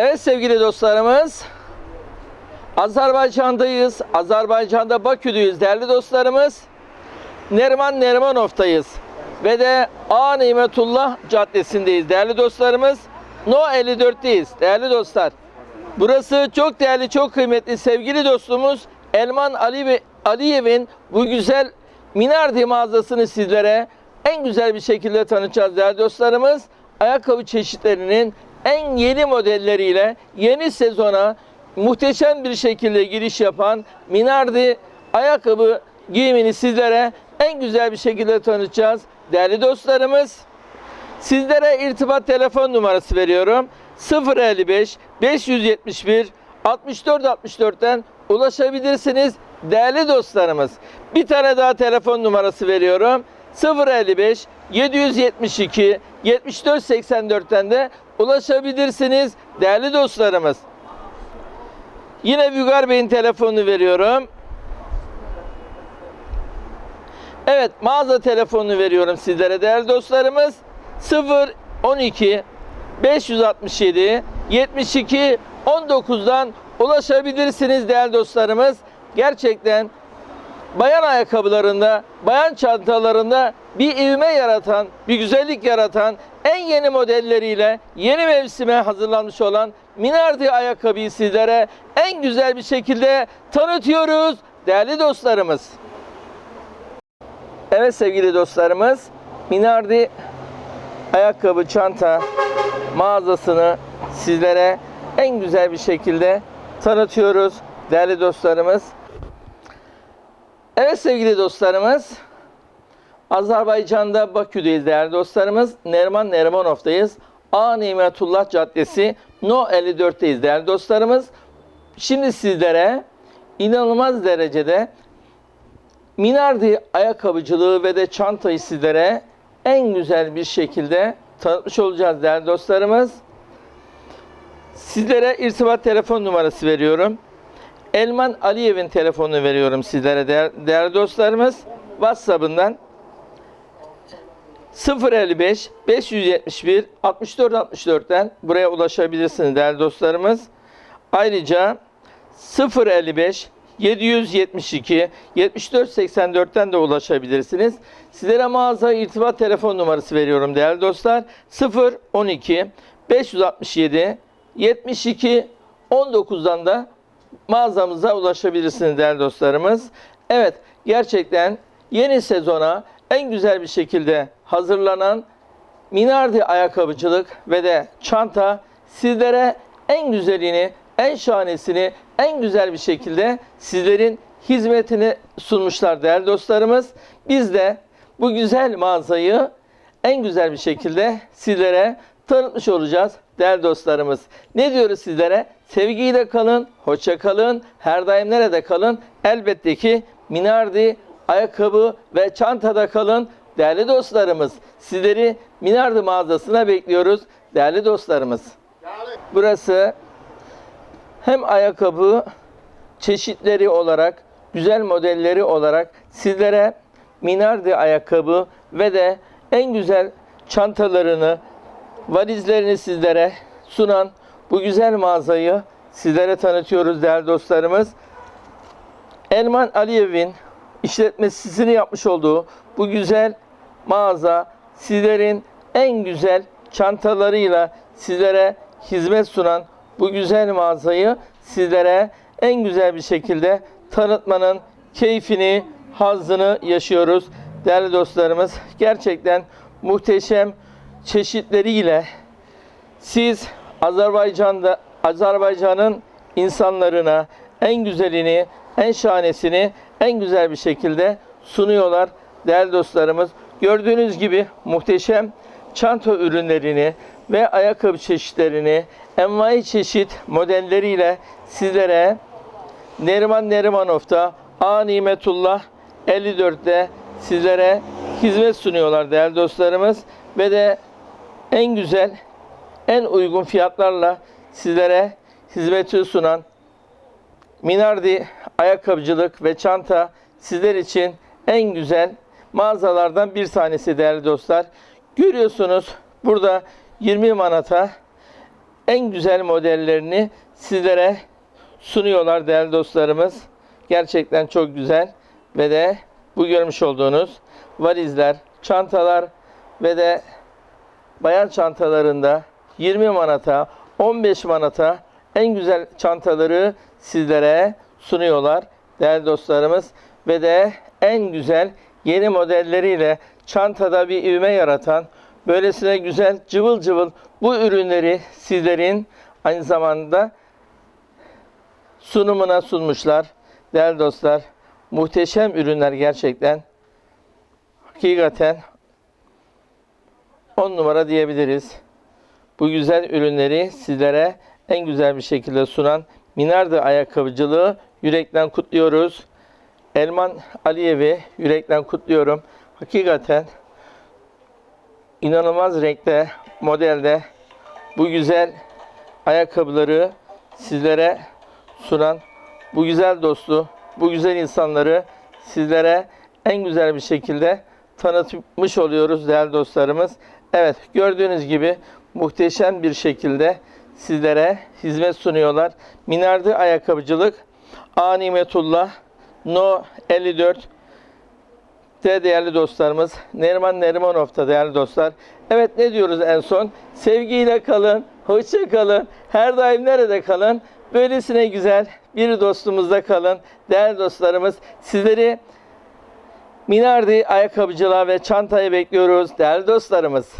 Evet sevgili dostlarımız. Azerbaycan'dayız. Azerbaycan'da Bakü'deyiz değerli dostlarımız. Neriman Nerimanov'tayız. Ve de A Nimetullah Caddesi'ndeyiz değerli dostlarımız. No 54'teyiz değerli dostlar. Burası çok değerli, çok kıymetli sevgili dostumuz Elman Ali Aliyev'in bu güzel Minardi mağazasını sizlere en güzel bir şekilde tanıtacağız değerli dostlarımız. Ayakkabı çeşitlerinin en yeni modelleriyle yeni sezona muhteşem bir şekilde giriş yapan Minardi ayakkabı giyimini sizlere en güzel bir şekilde tanıtacağız. Değerli dostlarımız, Sizlere irtibat telefon numarası veriyorum. 055 571 64 64'ten ulaşabilirsiniz değerli dostlarımız. Bir tane daha telefon numarası veriyorum. 055 772 74 84'ten de ulaşabilirsiniz değerli dostlarımız. Yine Bügar Bey'in telefonunu veriyorum. Evet mağaza telefonunu veriyorum sizlere değerli dostlarımız. 0 12 567 72 19'dan ulaşabilirsiniz değerli dostlarımız. Gerçekten bayan ayakkabılarında, bayan çantalarında bir ivme yaratan, bir güzellik yaratan en yeni modelleriyle yeni mevsime hazırlanmış olan Minardi ayakkabıyı sizlere en güzel bir şekilde tanıtıyoruz değerli dostlarımız. Evet sevgili dostlarımız, Minardi ayakkabı, çanta mağazasını sizlere en güzel bir şekilde tanıtıyoruz değerli dostlarımız. Evet sevgili dostlarımız, Azerbaycan'da Bakü'deyiz değerli dostlarımız. Neriman Nerimanov'dayız. A Nimetullah Caddesi No 54'teyiz değerli dostlarımız. Şimdi sizlere inanılmaz derecede Minardi ayakkabıcılığı ve de çantayı sizlere en güzel bir şekilde tanıtmış olacağız değerli dostlarımız. Sizlere irtibat telefon numarası veriyorum. Elman Aliyev'in telefonunu veriyorum sizlere değer, değerli dostlarımız. WhatsApp'ından 055 571 64 64'ten buraya ulaşabilirsiniz değerli dostlarımız. Ayrıca 055 772 74 84'ten de ulaşabilirsiniz. Sizlere mağaza irtibat telefon numarası veriyorum değerli dostlar. 0 12 567 72 19'dan da mağazamıza ulaşabilirsiniz değerli dostlarımız. Evet gerçekten yeni sezona en güzel bir şekilde hazırlanan Minardi ayakkabıcılık ve de çanta sizlere en güzelini, en şahanesini en güzel bir şekilde sizlerin hizmetini sunmuşlar değerli dostlarımız. Biz de bu güzel mağazayı en güzel bir şekilde sizlere tanıtmış olacağız değerli dostlarımız. Ne diyoruz sizlere? Sevgiyle kalın, hoşça kalın, her daim nerede kalın? Elbette ki Minardi ayakkabı ve çantada kalın değerli dostlarımız. Sizleri Minardi mağazasına bekliyoruz değerli dostlarımız. Burası hem ayakkabı çeşitleri olarak, güzel modelleri olarak sizlere Minardi ayakkabı ve de en güzel çantalarını, valizlerini sizlere sunan bu güzel mağazayı sizlere tanıtıyoruz değerli dostlarımız. Elman Aliyev'in işletmesini yapmış olduğu bu güzel mağaza sizlerin en güzel çantalarıyla sizlere hizmet sunan bu güzel mağazayı sizlere en güzel bir şekilde tanıtmanın keyfini, hazzını yaşıyoruz. Değerli dostlarımız gerçekten muhteşem çeşitleriyle siz Azerbaycan'da Azerbaycan'ın insanlarına en güzelini, en şahanesini en güzel bir şekilde sunuyorlar değerli dostlarımız. Gördüğünüz gibi muhteşem çanta ürünlerini ve ayakkabı çeşitlerini envai çeşit modelleriyle sizlere Neriman Nerimanov'da A Nimetullah 54'te sizlere hizmet sunuyorlar değerli dostlarımız ve de en güzel, en uygun fiyatlarla sizlere hizmeti sunan Minardi ayakkabıcılık ve çanta sizler için en güzel mağazalardan bir tanesi değerli dostlar. Görüyorsunuz burada 20 manata en güzel modellerini sizlere sunuyorlar değerli dostlarımız. Gerçekten çok güzel ve de bu görmüş olduğunuz valizler, çantalar ve de bayan çantalarında 20 manata, 15 manata en güzel çantaları sizlere sunuyorlar değerli dostlarımız ve de en güzel yeni modelleriyle çantada bir ivme yaratan böylesine güzel cıvıl cıvıl bu ürünleri sizlerin aynı zamanda sunumuna sunmuşlar. Değerli dostlar, muhteşem ürünler gerçekten. Hakikaten 10 numara diyebiliriz. Bu güzel ürünleri sizlere en güzel bir şekilde sunan Minardı Ayakkabıcılığı yürekten kutluyoruz. Elman Aliyev'i yürekten kutluyorum. Hakikaten inanılmaz renkte, modelde bu güzel ayakkabıları sizlere sunan bu güzel dostu, bu güzel insanları sizlere en güzel bir şekilde tanıtmış oluyoruz değerli dostlarımız. Evet gördüğünüz gibi muhteşem bir şekilde sizlere hizmet sunuyorlar. Minardı Ayakkabıcılık, A Nimetullah, No 54, de değerli dostlarımız. Neriman Nerimanov'ta değerli dostlar. Evet ne diyoruz en son? Sevgiyle kalın, hoşça kalın, her daim nerede kalın? Böylesine güzel bir dostumuzda kalın. Değerli dostlarımız sizleri Minardi ayakkabıcılığa ve çantaya bekliyoruz değerli dostlarımız.